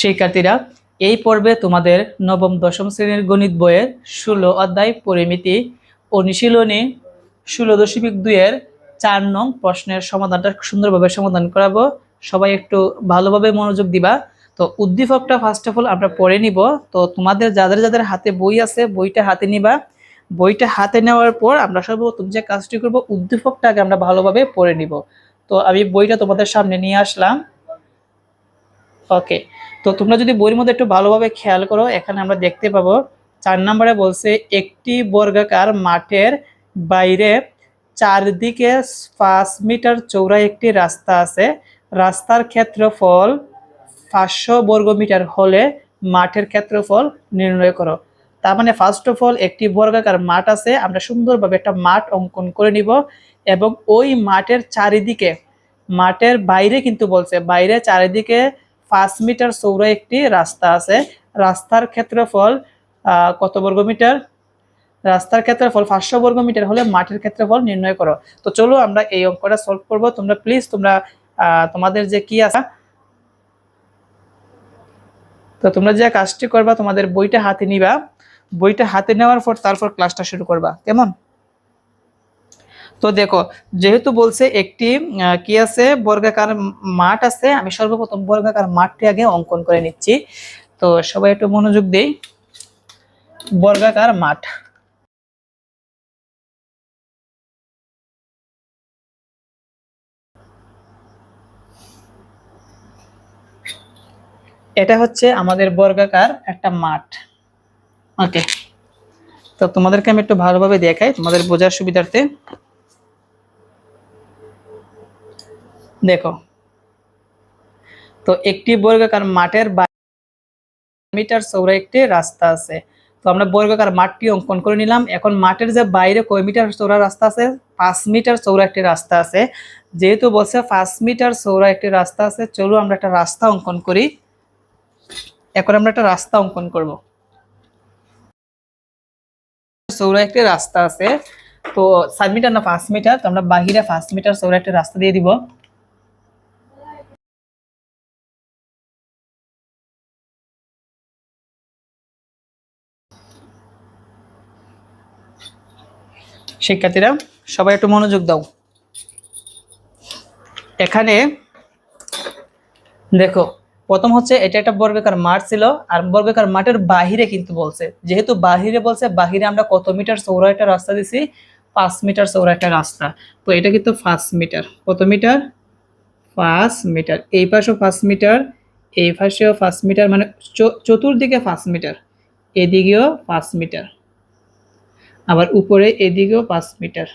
শিক্ষার্থীরা, এই পর্বে তোমাদের নবম দশম শ্রেণির গণিত বইয়ের ষোলো অধ্যায় পরিমিতি অনুশীলনী ষোলো দশমিক দুইয়ের চার নং প্রশ্নের সমাধানটা সুন্দরভাবে সমাধান করাবো। সবাই একটু ভালোভাবে মনোযোগ দিবা। তো উদ্দীপকটা ফার্স্ট অফ অল আমরা পড়ে নিব। তো তোমাদের যাদের যাদের হাতে বই আছে, বইটা হাতে নিবা। বইটা হাতে নেওয়ার পর আমরা সর্বপ্রথম যে কাজটি করব, উদ্দীপকটাকে আমরা ভালোভাবে পড়ে নিব। তো আমি বইটা তোমাদের সামনে নিয়ে আসলাম। ওকে তো তোমরা যদি বইয়ের মধ্যে একটু ভালোভাবে খেয়াল করো, এখানে আমরা দেখতে পাবো, চার নম্বরে বলছে, একটি বর্গাকার মাঠের বাইরে চারদিকে পাঁচ মিটার চৌড়া একটি রাস্তা আছে। রাস্তার ক্ষেত্রফল পাঁচশো বর্গ মিটার হলে মাঠের ক্ষেত্রফল নির্ণয় করো। তার মানে ফার্স্ট অফ অল একটি বর্গাকার মাঠ আছে, আমরা সুন্দরভাবে একটা মাঠ অঙ্কন করে নিব এবং ওই মাঠের চারিদিকে, মাঠের বাইরে কিন্তু বলছে, বাইরে চারিদিকে পাঁচ মিটার চৌড়া একটি রাস্তা আছে। রাস্তার ক্ষেত্রফল কত বর্গ মিটার? রাস্তার ক্ষেত্রফল পাঁচশো বর্গ মিটার হলে মাঠের ক্ষেত্রফল নির্ণয় করো। তো চলো আমরা এই অঙ্কটা সলভ করব। তোমরা প্লিজ তোমরা তোমাদের যে কি আছে, তো তোমরা যে কাজটি করবা, তোমাদের বইটা হাতে নিবা। বইটা হাতে নেওয়ার পর তারপর ক্লাসটা শুরু করবা। কেমন? তো দেখো, যেহেতু বলছে একটি কি আছে? বর্গাকার মাঠ আছে। আমি সর্বপ্রথম বর্গাকার মাঠটি আগে অঙ্কন করে নিচ্ছি। তো সবাই একটু মনোযোগ দেই। বর্গাকার মাঠ। এটা হচ্ছে আমাদের বর্গাকার একটা মাঠ। ওকে। তো তোমাদেরকে আমি একটু ভালোভাবে দেখাই তোমাদের বোঝার সুবিধার্থে। দেখো। তো একটি বর্গাকার মাঠের মিটার চৌড়া একটি রাস্তা আছে। তো আমরা বর্গাকার মাঠটি অঙ্কন করে নিলাম। এখন মাঠের যে বাইরে কয় মিটার চৌড়া রাস্তা আছে? পাঁচ মিটার চৌড়া একটি রাস্তা আছে। যেহেতু বলছে পাঁচ মিটার চৌড়া একটি রাস্তা আছে, চলো আমরা একটা রাস্তা অঙ্কন করি। এখন আমরা একটা রাস্তা অঙ্কন করব। চৌড়া একটি রাস্তা আছে। তো সাত মিটার না পাঁচ মিটার? তো আমরা বাহিরে পাঁচ মিটার চৌড়া একটি রাস্তা দিয়ে দিব। শিক্ষার্থীরা, সবাই একটু মনোযোগ দাও। এখানে দেখো, প্রথম হচ্ছে এটা একটা বর্গাকার মাঠ ছিল, আর বর্গাকার মাঠের বাহিরে কিন্তু বলছে। যেহেতু বাহিরে বলছে, বাহিরে আমরা কত মিটার চৌড়া একটা রাস্তা দিছি? পাঁচ মিটার চৌড়া একটা রাস্তা। তো এটা কিন্তু পাঁচ মিটার। কত মিটার? পাঁচ মিটার। এই পাশেও পাঁচ মিটার, এই পাশেও পাঁচ মিটার মানে চতুর্দিকে পাঁচ মিটার, এদিকেও পাঁচ মিটার। আবার উপরে এদিকেও পাঁচ মিটার।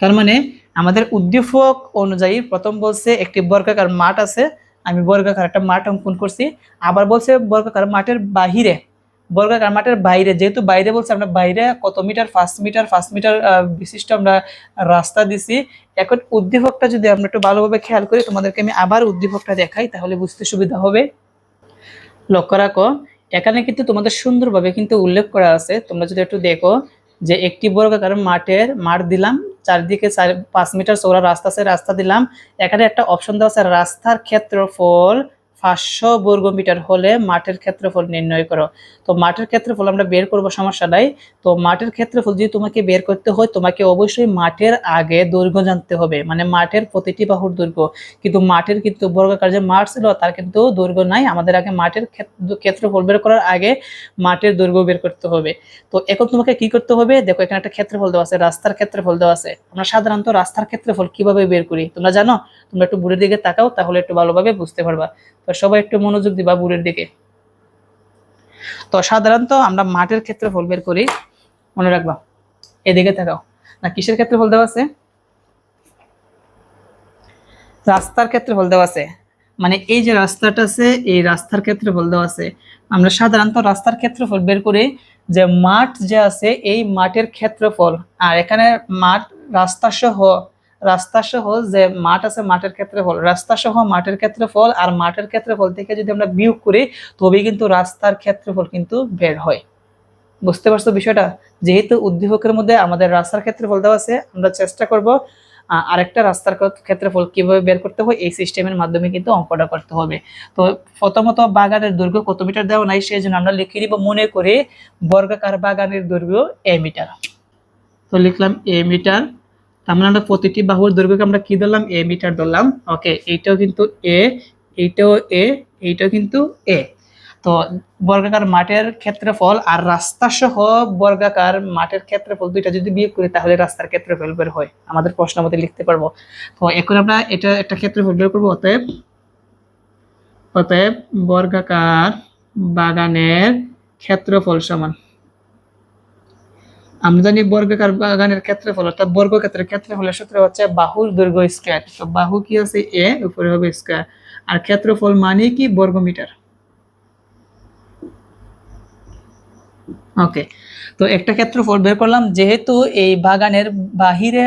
তার মানে আমাদের উদ্দীপক অনুযায়ী প্রথম বলছে একটি বর্গাকার মাঠ আছে, আমি বর্গাকার একটা মাঠ অঙ্কন করছি। আবার বলছে বর্গাকার মাঠের বাহিরে, বর্গাকার মাঠের বাইরে, যেহেতু বাইরে বলছে আমরা বাইরে কত মিটার, পাঁচ মিটার পাঁচ মিটার বিশিষ্ট আমরা রাস্তা দিছি। এখন উদ্দীপকটা যদি আমরা একটু ভালোভাবে খেয়াল করি, তোমাদেরকে আমি আবার উদ্দীপকটা দেখাই, তাহলে বুঝতে সুবিধা হবে। লক্ষ্য রাখো এখানে কিন্তু তোমাদের সুন্দরভাবে কিন্তু উল্লেখ করা আছে। তোমরা যদি একটু দেখো যে একটি বর্গাকার মাঠের মাঠ দিলাম, চারদিকে চার, পাঁচ মিটার চৌড়া রাস্তা আছে, রাস্তা দিলাম। এখানে একটা অপশন দেওয়া আছে, রাস্তার ক্ষেত্রফল পাঁচশো বর্গ মিটার হলে মাঠের ক্ষেত্রফল নির্ণয় করো। তো মাঠের ক্ষেত্রফল আমরা বের করব, সমস্যা নাই। তো মাঠের ক্ষেত্রফল যদি তোমাকে বের করতে হয়, তোমাকে অবশ্যই মাঠের আগে দৈর্ঘ্য জানতে হবে। মানে মাঠের প্রতিটি বাহুর দৈর্ঘ্য। কিন্তু মাঠের কিন্তু বর্গাকার যে মাঠ ছিল, তার কিন্তু দৈর্ঘ্য নাই। আমাদের আগে মাঠের ক্ষেত্র- ক্ষেত্রফল বের করার আগে মাঠের দৈর্ঘ্য বের করতে হবে। তো এখন তোমাকে কি করতে হবে? দেখো, এখানে একটা ক্ষেত্রফল দেওয়া আছে, রাস্তার ক্ষেত্রফল দেওয়া আছে। আমরা সাধারণত রাস্তার ক্ষেত্রফল কীভাবে বের করি? তোমরা জানো? তোমরা একটু বুড়ের দিকে তাকাও, তাহলে একটু ভালোভাবে বুঝতে পারবা। তো সবাই একটু মনোযোগ দিবা বুড়ের দিকে। তো সাধারণত আমরা মাঠের ক্ষেত্রফল বের করি, মনে রাখবা, এদিকে তাকাও। না, কিসের ক্ষেত্রফল দেওয়া আছে? রাস্তার ক্ষেত্রফল দেওয়া আছে। মানে এই যে রাস্তাটা আছে, এই রাস্তার ক্ষেত্রফল দেওয়া আছে। আমরা সাধারণত রাস্তার ক্ষেত্রফল বের করি যে মাঠ যে আছে, এই মাঠের ক্ষেত্রফল, আর এখানে মাঠ, রাস্তা সহ রাস্তা সহ যে মাঠ আছে, মাঠের ক্ষেত্রে ফল, রাস্তা সহ মাঠের ক্ষেত্রে ফল আর মাঠের ক্ষেত্রে ফল থেকে যদি আমরা বিয়োগ করি, তবেই কিন্তু রাস্তার ক্ষেত্রে ফল কিন্তু বের হয়। বুঝতে পারছ বিষয়টা? যেহেতু উদ্দীপকের মধ্যে আমাদের রাস্তার ক্ষেত্রে ফল দেওয়া আছে, আমরা চেষ্টা করব আরেকটা রাস্তার কত- ক্ষেত্রফল কীভাবে বের করতে হয়, এই সিস্টেমের মাধ্যমে কিন্তু অঙ্কটা করতে হবে। তো প্রথমত বাগানের দৈর্ঘ্য কত মিটার দেওয়া নাই সেই জন্য আমরা লিখে নিব মনে করে বর্গাকার বাগানের দৈর্ঘ্য এ মিটার। তো লিখলাম এ মিটার মানে আমরা প্রতিটি বাহুর দৈর্ঘ্যকে আমরা কি ধরলাম? এ মিটার ধরলাম। ওকে এইটাও কিন্তু এ এইটাও এ এইটাও কিন্তু এ তো বর্গাকার মাঠের ক্ষেত্রফল আর রাস্তা সহ বর্গাকার মাঠের ক্ষেত্রফল দুইটা যদি বিয়োগ করি, তাহলে রাস্তার ক্ষেত্রফল বের হয়। আমাদের প্রশ্ন মতে লিখতে পারব। তো এখন আমরা এটা, একটা ক্ষেত্রফল বের করব। অতএব অতএব বর্গাকার বাগানের ক্ষেত্রফল সমান। আমরা জানি বর্গাকার বাগানের ক্ষেত্রফল অর্থাৎ বর্গ বর্গক্ষেত্রের ক্ষেত্রফলের সূত্র হচ্ছে বাহুর দৈর্ঘ্য স্কয়ার তো বাহু কি আছে? এ উপরে হবে স্কয়ার আর ক্ষেত্রফল মানে কি? বর্গমিটার ওকে তো একটা ক্ষেত্রফল বের করলাম, যেহেতু এই বাগানের বাহিরে,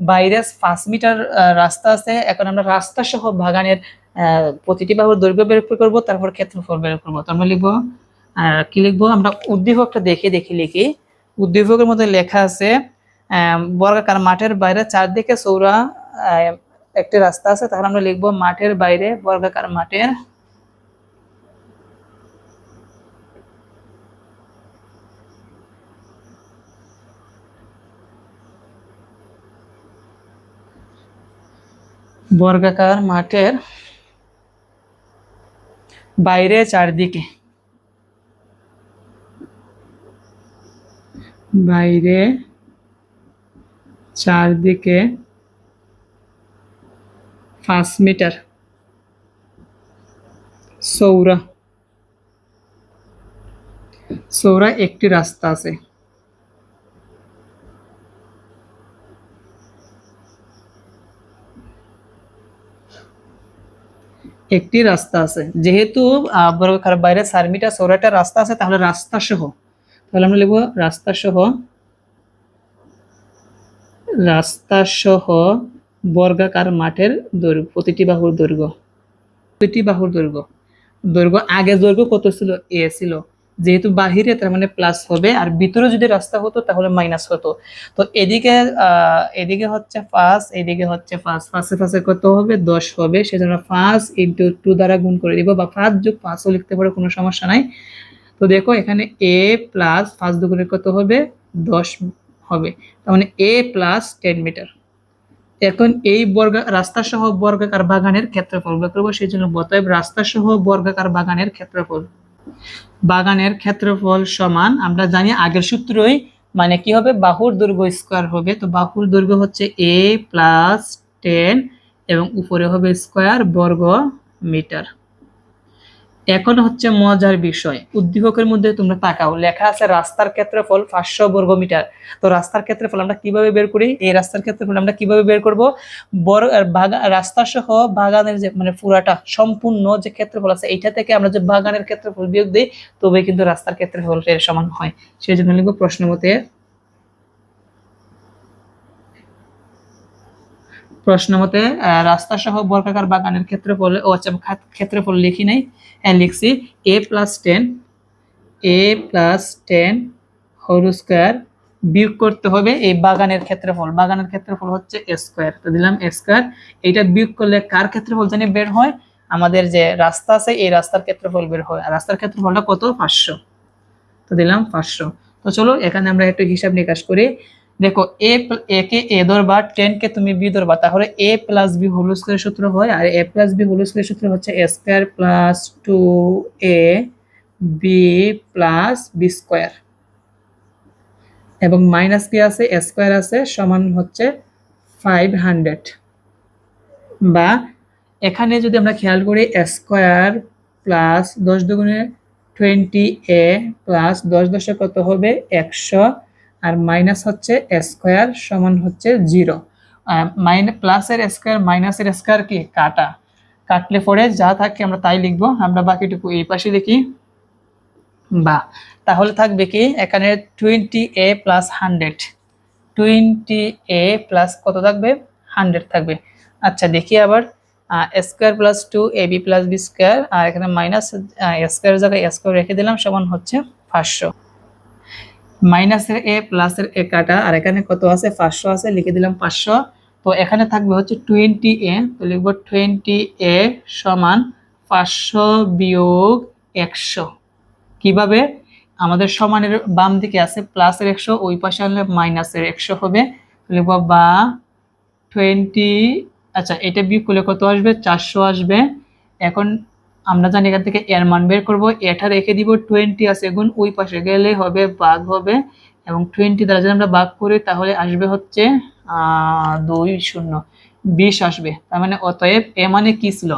বাইরে পাঁচ মিটার রাস্তা আছে, এখন আমরা রাস্তা সহ বাগানের প্রতিটি বাহুর দৈর্ঘ্য বের করব, তারপর ক্ষেত্রফল বের করব। তো আমরা লিখব কি লিখব? আমরা উদ্দীপকটা দেখে দেখে লিখি। উদ্দীপকের মধ্যে লেখা আছে বর্গাকার মাঠের বাইরে চারদিকে আহ, একটি রাস্তা আছে তাহলে আমরা লিখব মাঠের বাইরে বর্গাকার মাঠের। বর্গাকার মাঠের বাইরে চারদিকে। বাইরে, চারদিকে পাঁচ মিটার। সৌরা সৌরা একটি রাস্তা আছে। একটি রাস্তা আছে। যেহেতু বাইরে চার মিটার চৌড়াটা রাস্তা আছে, তাহলে রাস্তা সহ তাহলে আমরা লিখব রাস্তা সহ রাস্তা সহ বর্গাকার মাঠের দৈর্ঘ্য, প্রতিটি বাহুর দৈর্ঘ্য, প্রতিটি বাহুর দৈর্ঘ্য। দৈর্ঘ্য আগে দৈর্ঘ্য কত ছিল? এ ছিল। যেহেতু বাহিরে তার মানে প্লাস হবে, আর ভিতরে যদি রাস্তা হতো তাহলে মাইনাস হতো। তো এদিকে এদিকে হচ্ছে পাঁচ এদিকে হচ্ছে পাঁচ পাঁচে পাঁচে কত হবে? দশ হবে। সেজন্য পাঁচ ইন্টু টু দ্বারা গুণ করে দিব, বা পাঁচ যোগ পাঁচও লিখতে পারো, কোনো সমস্যা নাই। তো দেখো এখানে এ প্লাস পাঁচ দুগুণের কত হবে? দশ হবে। তার মানে এ প্লাস টেন মিটার এখন এই বর্গা রাস্তা সহ বর্গাকার বাগানের ক্ষেত্রফল বের করব, সেই জন্য রাস্তা সহ বর্গাকার বাগানের ক্ষেত্রফল। বাগানের ক্ষেত্রফল সমান, আমরা জানি আগের সূত্রই মানে কি হবে? বাহুর দৈর্ঘ্য স্কোয়ার হবে। তো বাহুর দৈর্ঘ্য হচ্ছে এ প্লাস টেন এবং উপরে হবে স্কোয়ার বর্গ মিটার এখন হচ্ছে মজার বিষয়। উদ্দীপকের মধ্যে তোমরা তাকাও। লেখা আছে, রাস্তার ক্ষেত্রফল পাঁচশো বর্গ মিটার। তো রাস্তার ক্ষেত্রফল আমরা কীভাবে বের করি? এই রাস্তার ক্ষেত্রফল আমরা কীভাবে বের করব? বড়, আর বাগা, রাস্তা সহ বাগানের যে মানে পুরাটা সম্পূর্ণ যে ক্ষেত্রফল আছে, এইটা থেকে আমরা যে বাগানের ক্ষেত্রফল বিয়োগ দিই তবে কিন্তু রাস্তার ক্ষেত্রফল সমান হয়। সেই জন্য লিখব প্রশ্ন মতে প্রশ্ন মতে রাস্তা সহ বর্গাকার বাগানের ক্ষেত্রফল ও আচ্ছা ক্ষেত্রফল লিখি নাই। হ্যাঁ লিখছি। A plus ten A plus ten whole square বিয়োগ করতে হবে এই বাগানের ক্ষেত্রফল। বাগানের ক্ষেত্রফল হচ্ছে স্কোয়ার তো দিলাম স্কোয়ার এইটা বিয়োগ করলে কার ক্ষেত্রফল জানি বের হয়? আমাদের যে রাস্তা আছে, এই রাস্তার ক্ষেত্রফল বের হয়। আর রাস্তার ক্ষেত্রফলটা কত? পাঁচশো। তো দিলাম পাঁচশো। তো চলো, এখানে আমরা একটু হিসাব নিকাশ করি। দেখো এ এ কে এ ধরবা টেন কে তুমি বি ধরবা তাহলে A plus B whole square সূত্র হয়, আর A plus B whole square সূত্র হচ্ছে A square plus two A B plus B square এবং মাইনাস কি আছে? এ স্কোয়ার আছে, সমান হচ্ছে ফাইভ হান্ড্রেড বা এখানে যদি আমরা খেয়াল করি স্কোয়ার প্লাস দশ দুগুণে টোয়েন্টি এ প্লাস দশ দশে কত হবে? একশো আর মাইনাস হচ্ছে স্কোয়ার সমান হচ্ছে জিরো মাইন প্লাসের স্কোয়ার মাইনাসের স্কোয়ার কি? কাটা। কাটলে পরে যা থাকে আমরা তাই লিখব। আমরা বাকিটুকু এই পাশে লিখি বা, তাহলে থাকবে কি? এখানে twenty A plus hundred twenty A plus কত থাকবে? হান্ড্রেড থাকবে। আচ্ছা দেখি আবার। Square plus two A B plus B square আর এখানে মাইনাস স্কোয়ার জায়গায় স্কোয়ার রেখে দিলাম, সমান হচ্ছে পাঁচশো। মাইনাসের এ, প্লাসের এ কাটা, আর এখানে কত আছে? পাঁচশো আছে, লিখে দিলাম পাঁচশো। তো এখানে থাকবে হচ্ছে টোয়েন্টি এ তো লিখব টোয়েন্টি এ সমান পাঁচশো বিয়োগ একশো। কীভাবে? আমাদের সমানের বাম দিকে আছে প্লাসের একশো, ওই পাশে আনলে মাইনাসের একশো হবে। লিখব বা টোয়েন্টি আচ্ছা এটা বিয়োগ করলে কত আসবে? চারশো আসবে। এখন আমরা জানি এখান থেকে এর মান বের করব। এটা রেখে দিব টোয়েন্টি আছে গুণ ওই পাশে গেলে হবে বাঘ হবে। এবং টোয়েন্টি দ্বারা যদি আমরা বাঘ করি, তাহলে আসবে হচ্ছে দুই শূন্য। বিশ আসবে। তার মানে অতএব এ মানে কি ছিল?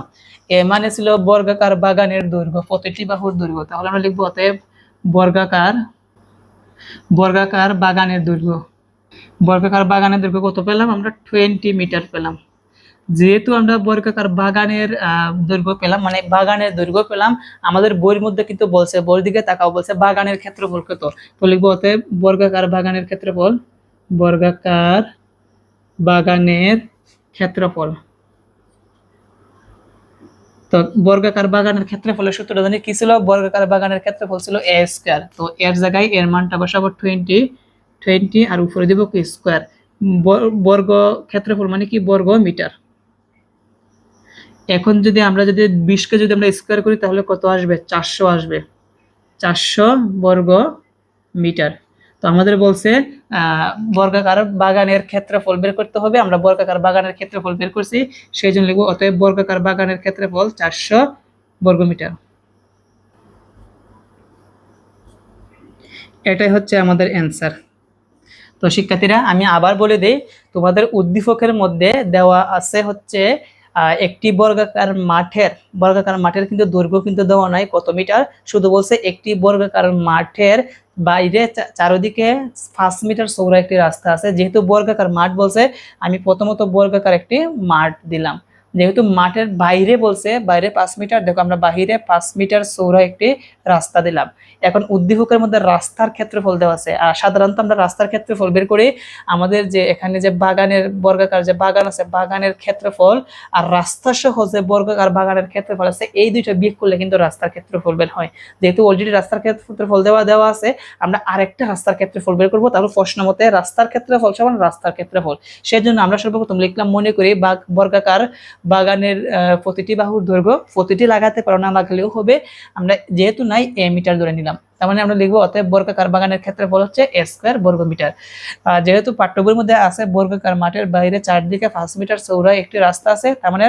এ মানে ছিল বর্গাকার বাগানের দৈর্ঘ্য, প্রতিটি বাহুর দৈর্ঘ্য। তাহলে আমরা লিখব অতএব বর্গাকার বর্গাকার বাগানের দৈর্ঘ্য। বর্গাকার বাগানের দৈর্ঘ্য কত পেলাম? আমরা টোয়েন্টি মিটার পেলাম। যেহেতু আমরা বর্গাকার বাগানের দৈর্ঘ্য পেলাম মানে বাগানের দৈর্ঘ্য পেলাম, আমাদের বইয়ের মধ্যে কিন্তু বলছে, বইয়ের দিকে তাকাও বলছে বাগানের ক্ষেত্রফল কত? তো লিখব বর্গাকার বাগানের ক্ষেত্রফল, বর্গাকার বাগানের ক্ষেত্রফল। তো বর্গাকার বাগানের ক্ষেত্রফলের সূত্রটা জানি কি ছিল? বর্গাকার বাগানের ক্ষেত্রফল ছিল এ স্কোয়ার তো এর জায়গায় এর মানটা বসাবো টোয়েন্টি টোয়েন্টি আর উপরে দিব কি স্কোয়ার বর্গ ক্ষেত্রফল মানে কি? বর্গ মিটার। এখন যদি আমরা যদি বিশকে যদি আমরা স্কোয়ার করি, তাহলে কত আসবে? চারশো আসবে। চারশো বর্গ মিটার। তো আমাদের বলছে বর্গাকার বাগানের ক্ষেত্রফল বের করতে হবে। আমরা বর্গাকার বাগানের ক্ষেত্রফল বের করছি, সেই জন্য লিখব, অতএব বর্গাকার বাগানের ক্ষেত্রফল চারশো বর্গ মিটার। এটাই হচ্ছে আমাদের অ্যান্সার তো শিক্ষার্থীরা, আমি আবার বলে দিই, তোমাদের উদ্দীপকের মধ্যে দেওয়া আছে হচ্ছে একটি বর্গাকার মাঠের বর্গাকার মাঠের কিন্তু দৈর্ঘ্য কিন্তু দেওয়া নাই, কত মিটার? শুধু বলছে একটি বর্গাকার মাঠের বাইরে চারদিকে পাঁচ মিটার চৌড়া একটি রাস্তা আছে। যেহেতু বর্গাকার মাঠ বলছে, আমি প্রথমত বর্গাকার একটি মাঠ দিলাম। যেহেতু মাঠের বাইরে বলছে, বাইরে পাঁচ মিটার, দেখো আমরা বাইরে পাঁচ মিটার চৌড়া একটি রাস্তা দিলাম। এখন উদ্দীপকের মধ্যে রাস্তার ক্ষেত্রফল দেওয়া আছে। আর সাধারণত আমরা রাস্তার ক্ষেত্রফল বের করি, আমাদের যে এখানে যে বাগানের বর্গাকার যে বাগান আছে, বাগানের ক্ষেত্রফল আর রাস্তা সহ যে বর্গাকার বাগানের ক্ষেত্রফল আছে, এই দুইটা বিয়োগ করলে কিন্তু রাস্তার ক্ষেত্রফল বের হয়। যেহেতু অলরেডি রাস্তার ক্ষেত্রফল দেওয়া দেওয়া আছে, আমরা আরেকটা রাস্তার ক্ষেত্রফল বের করব তারপর প্রশ্ন মতে রাস্তার ক্ষেত্রফল সমান রাস্তার ক্ষেত্রফল। সেই জন্য আমরা সর্বপ্রথম লিখলাম, মনে করি বাগ বর্গাকার বাগানের প্রতিটি বাহুর দৈর্ঘ্য প্রতিটি লাগাতে পারো না, লাগলেও হবে। আমরা যেহেতু নাই, এ মিটার ধরে নিলাম। তার মানে আমরা লিখব অতএব বর্গাকার বাগানের ক্ষেত্রফল হচ্ছে স্কোয়ার বর্গ মিটার। যেহেতু পাঠ্য বইয়ের মধ্যে আছে বর্গাকার মাঠের বাইরে চারদিকে পাঁচ মিটার চৌড়া একটি রাস্তা আছে, তার মানে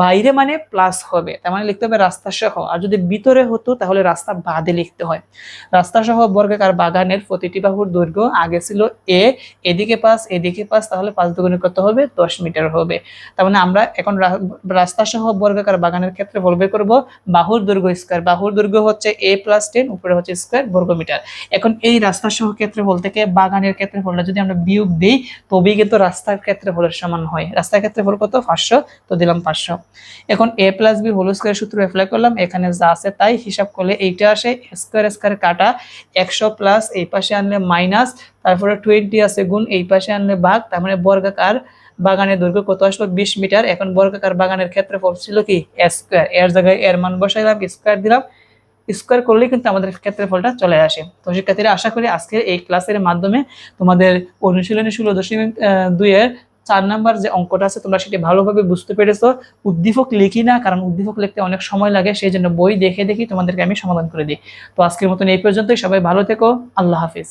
বাইরে মানে প্লাস হবে, তার মানে লিখতে হবে রাস্তা সহ। আর যদি ভিতরে হতো তাহলে রাস্তা বাদে লিখতে হয়। রাস্তা সহ বর্গাকার বাগানের প্রতিটি বাহুর দৈর্ঘ্য আগে ছিল এ, এদিকে পাঁচ এদিকে পাঁচ, তাহলে পাঁচ দুগুণে কত হবে? দশ মিটার হবে। তার মানে আমরা এখন রাস্তা সহ বর্গাকার বাগানের ক্ষেত্রে বলবে করব। বাহুর দৈর্ঘ্য স্কোয়ার, বাহুর দৈর্ঘ্য হচ্ছে এ প্লাস টেন উপরে হচ্ছে স্কোয়ার বর্গ মিটার এখন এই রাস্তা সহ ক্ষেত্রফল থেকে বাগানের ক্ষেত্রফলটা যদি আমরা বিয়োগ দিই, তবেই কিন্তু রাস্তার ক্ষেত্রে ক্ষেত্রফলের সমান হয়। রাস্তার ক্ষেত্রফল কত? পাঁচশো। তো দিলাম পাঁচশো। এখন A plus B whole square সূত্র অ্যাপ্লাই করলাম, এখানে যা আছে তাই হিসাব করলে এইটা আসে স্কোয়ার স্কোয়ার কাটা, একশো প্লাস এই পাশে আনলে মাইনাস তারপরে টোয়েন্টি আছে গুণ এই পাশে আনলে ভাগ, তার মানে বর্গাকার বাগানের দৈর্ঘ্য কত আসলো? বিশ মিটার। এখন বর্গাকার বাগানের ক্ষেত্রফল ছিল কি? স্কোয়ার এর জায়গায় এর মান বসাইলাম স্কোয়ার দিলাম। স্কোয়ার করলে কিন্তু আমাদের ক্ষেত্রফলটা চলে আসে। তো শিক্ষার্থীরা আশা করি আজকের এই ক্লাসের মাধ্যমে তোমাদের অনুশীলনী ষোলো দশমিক দুইয়ের চার নাম্বার যে অঙ্কটা আছে, তোমরা সেটি ভালোভাবে বুঝতে পেরেছ। উদ্দীপক লিখি না, কারণ উদ্দীপক লিখতে অনেক সময় লাগে সেই জন্য বই দেখে দেখি তোমাদেরকে আমি সমাধান করে দিই। তো আজকের মতন এই পর্যন্তই, সবাই ভালো থেকো, আল্লাহ হাফিজ।